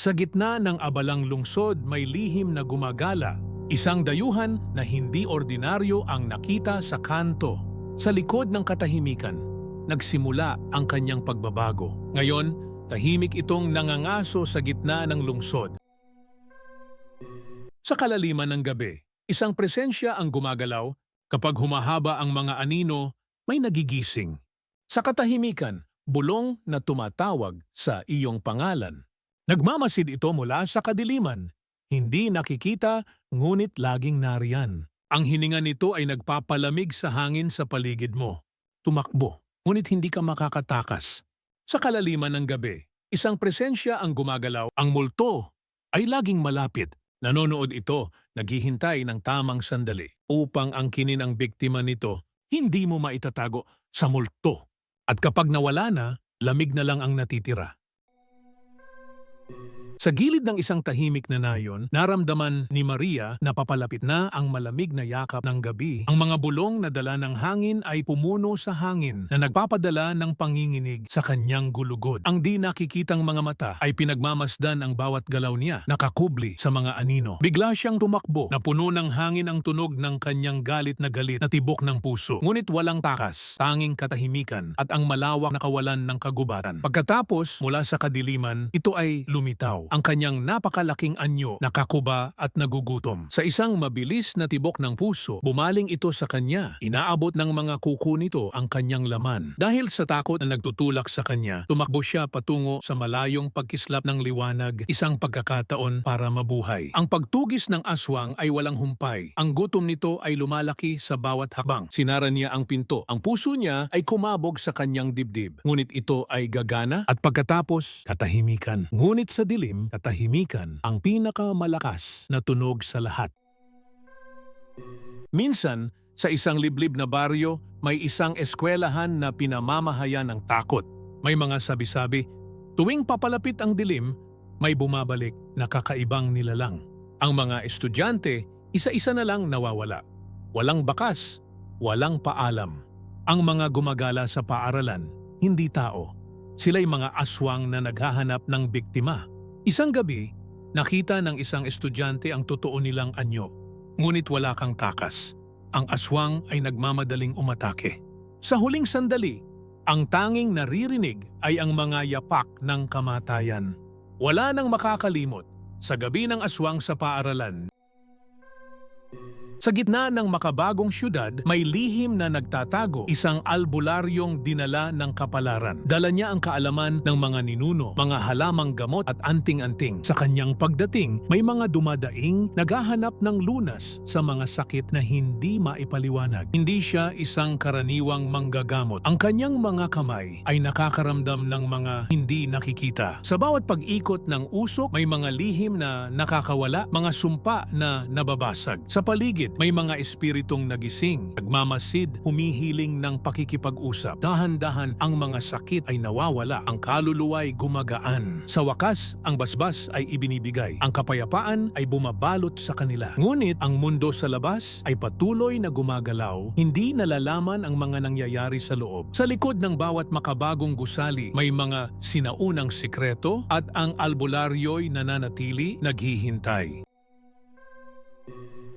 Sa gitna ng abalang lungsod may lihim na gumagala, isang dayuhan na hindi ordinaryo ang nakita sa kanto. Sa likod ng katahimikan, nagsimula ang kanyang pagbabago. Ngayon, tahimik itong nangangaso sa gitna ng lungsod. Sa kalaliman ng gabi, isang presensya ang gumagalaw kapag humahaba ang mga anino, may nagigising. Sa katahimikan, bulong na tumatawag sa iyong pangalan. Nagmamasid ito mula sa kadiliman. Hindi nakikita, ngunit laging nariyan. Ang hininga nito ay nagpapalamig sa hangin sa paligid mo. Tumakbo, ngunit hindi ka makakatakas. Sa kalaliman ng gabi, isang presensya ang gumagalaw. Ang multo ay laging malapit. Nanonood ito, naghihintay ng tamang sandali upang ang kinin ang biktima nito, hindi mo maitatago sa multo. At kapag nawala na, lamig na lang ang natitira. Sa gilid ng isang tahimik na nayon, naramdaman ni Maria na papalapit na ang malamig na yakap ng gabi. Ang mga bulong na dala ng hangin ay pumuno sa hangin na nagpapadala ng panginginig sa kanyang gulugod. Ang di nakikitang mga mata ay pinagmamasdan ang bawat galaw niya, nakakubli sa mga anino. Bigla siyang tumakbo na puno ng hangin ang tunog ng kanyang galit na galit na tibok ng puso. Ngunit walang takas, tanging katahimikan at ang malawak na kawalan ng kagubatan. Pagkatapos, mula sa kadiliman, ito ay lumitaw ang kanyang napakalaking anyo, nakakuba at nagugutom. Sa isang mabilis na tibok ng puso, bumaling ito sa kanya. Inaabot ng mga kuko nito ang kanyang laman. Dahil sa takot na nagtutulak sa kanya, tumakbo siya patungo sa malayong pagkislap ng liwanag, isang pagkakataon para mabuhay. Ang pagtugis ng aswang ay walang humpay. Ang gutom nito ay lumalaki sa bawat hakbang. Sinara niya ang pinto. Ang puso niya ay kumabog sa kanyang dibdib. Ngunit ito ay gagana at pagkatapos, katahimikan. Ngunit sa dilim, katahimikan ang pinakamalakas na tunog sa lahat. Minsan, sa isang liblib na baryo, may isang eskwelahan na pinamamahayan ng takot. May mga sabi-sabi, tuwing papalapit ang dilim, may bumabalik na kakaibang nilalang. Ang mga estudyante, isa-isa na lang nawawala. Walang bakas, walang paalam. Ang mga gumagala sa paaralan, hindi tao. Sila'y mga aswang na naghahanap ng biktima. Isang gabi, nakita ng isang estudyante ang totoo nilang anyo. Ngunit wala kang takas. Ang aswang ay nagmamadaling umatake. Sa huling sandali, ang tanging naririnig ay ang mga yapak ng kamatayan. Wala nang makakalimot sa gabi ng aswang sa paaralan. Sa gitna ng makabagong syudad, may lihim na nagtatago, isang albularyong dinala ng kapalaran. Dala niya ang kaalaman ng mga ninuno, mga halamang gamot at anting-anting. Sa kanyang pagdating, may mga dumadaing naghahanap ng lunas sa mga sakit na hindi maipaliwanag. Hindi siya isang karaniwang manggagamot. Ang kanyang mga kamay ay nakakaramdam ng mga hindi nakikita. Sa bawat pag-ikot ng usok, may mga lihim na nakakawala, mga sumpa na nababasag. Sa paligid, may mga espiritong nagising, nagmamasid, humihiling ng pakikipag-usap. Dahan-dahan ang mga sakit ay nawawala, ang kaluluwa ay gumagaan. Sa wakas, ang basbas ay ibinibigay. Ang kapayapaan ay bumabalot sa kanila. Ngunit ang mundo sa labas ay patuloy na gumagalaw, hindi nalalaman ang mga nangyayari sa loob. Sa likod ng bawat makabagong gusali, may mga sinaunang sikreto at ang albularyo'y nananatili, naghihintay.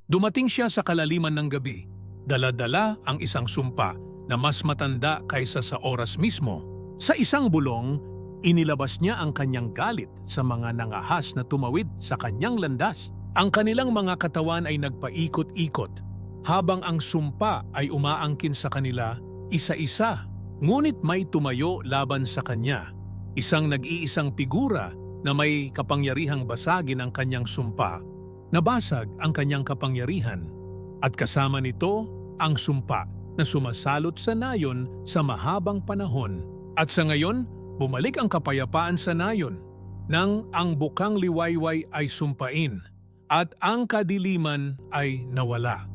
Dumating siya sa kalaliman ng gabi. Dala-dala ang isang sumpa na mas matanda kaysa sa oras mismo. Sa isang bulong, inilabas niya ang kanyang galit sa mga nangahas na tumawid sa kanyang landas. Ang kanilang mga katawan ay nagpaikot-ikot, habang ang sumpa ay umaangkin sa kanila isa-isa. Ngunit may tumayo laban sa kanya, isang nag-iisang figura na may kapangyarihang basagin ang kanyang sumpa Nabasag ang kanyang kapangyarihan at kasama nito ang sumpa na sumasalot sa nayon sa mahabang panahon. At sa ngayon, bumalik ang kapayapaan sa nayon nang ang bukang liwayway ay sumpain at ang kadiliman ay nawala.